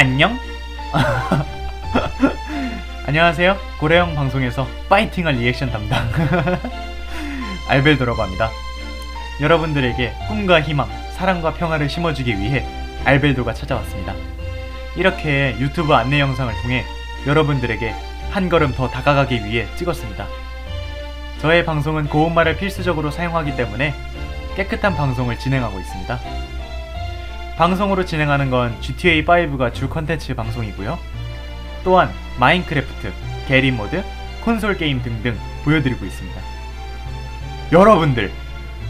안녕? 안녕하세요. 고래형 방송에서 파이팅한 리액션 담당 알벨도라고 합니다. 여러분들에게 꿈과 희망, 사랑과 평화를 심어주기 위해 알벨도가 찾아왔습니다. 이렇게 유튜브 안내 영상을 통해 여러분들에게 한 걸음 더 다가가기 위해 찍었습니다. 저의 방송은 고운말을 필수적으로 사용하기 때문에 깨끗한 방송을 진행하고 있습니다. 방송으로 진행하는 건 GTA5가 주 컨텐츠 방송이고요. 또한 마인크래프트, 게리 모드, 콘솔 게임 등등 보여드리고 있습니다. 여러분들,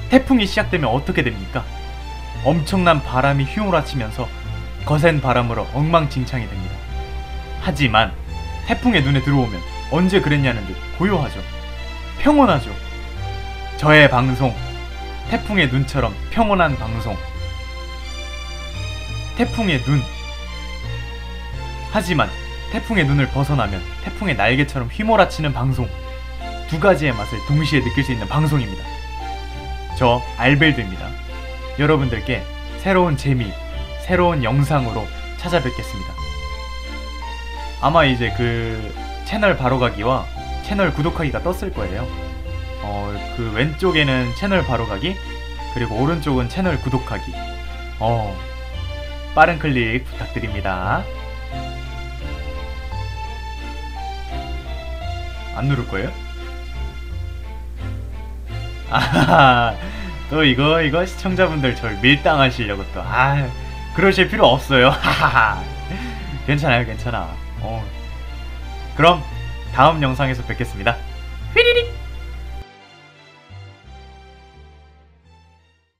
태풍이 시작되면 어떻게 됩니까? 엄청난 바람이 휘몰아치면서 거센 바람으로 엉망진창이 됩니다. 하지만 태풍의 눈에 들어오면 언제 그랬냐는 듯 고요하죠. 평온하죠. 저의 방송, 태풍의 눈처럼 평온한 방송. 태풍의 눈. 하지만 태풍의 눈을 벗어나면 태풍의 날개처럼 휘몰아치는 방송. 두 가지의 맛을 동시에 느낄 수 있는 방송입니다. 저 알벨드입니다. 여러분들께 새로운 재미, 새로운 영상으로 찾아뵙겠습니다. 아마 이제 그 채널 바로가기와 채널 구독하기가 떴을 거예요. 어, 그 왼쪽에는 채널 바로가기, 그리고 오른쪽은 채널 구독하기. 어, 빠른 클릭 부탁드립니다. 안 누를 거예요? 아, 또 이거 이거 시청자분들 절 밀당하시려고 또 아, 그러실 필요 없어요. 하하하. 괜찮아요, 괜찮아. 어. 그럼 다음 영상에서 뵙겠습니다. 휘리릭.